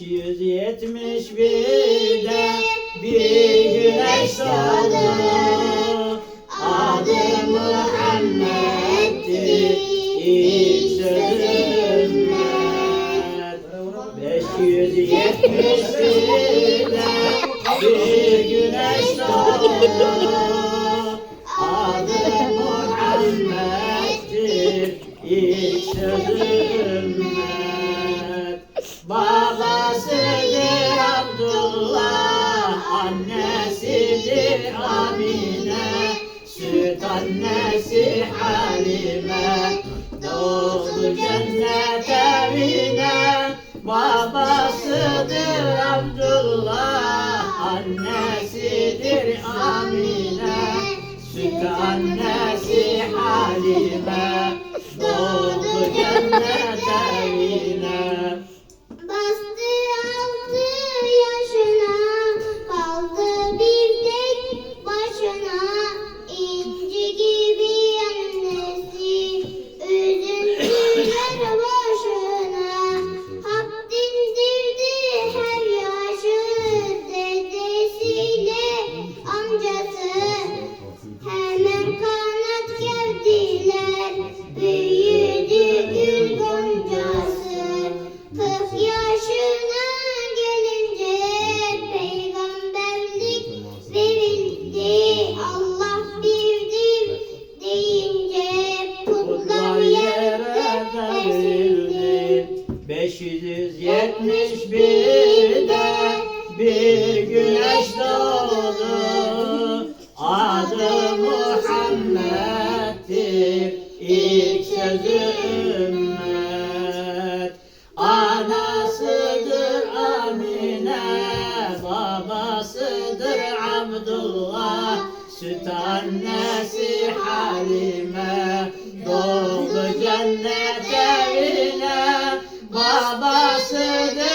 571'de bir güneş doğdu. Adı Muhammed'di ilk sözümler 571'de bir güneş doğdu. annesidir Amine Süt annesi Halime. Doğdu cennet evine Babasıdır Abdullah. Annesidir Amine Süt annesi Halime. Doğdu cennet 571'de bir güneş doğdu. Adı Muhammed'dir ilk sözü ümmet. Anasıdır Amine babasıdır Abdullah. Süt annesi Halime doğdu cennete Baba said.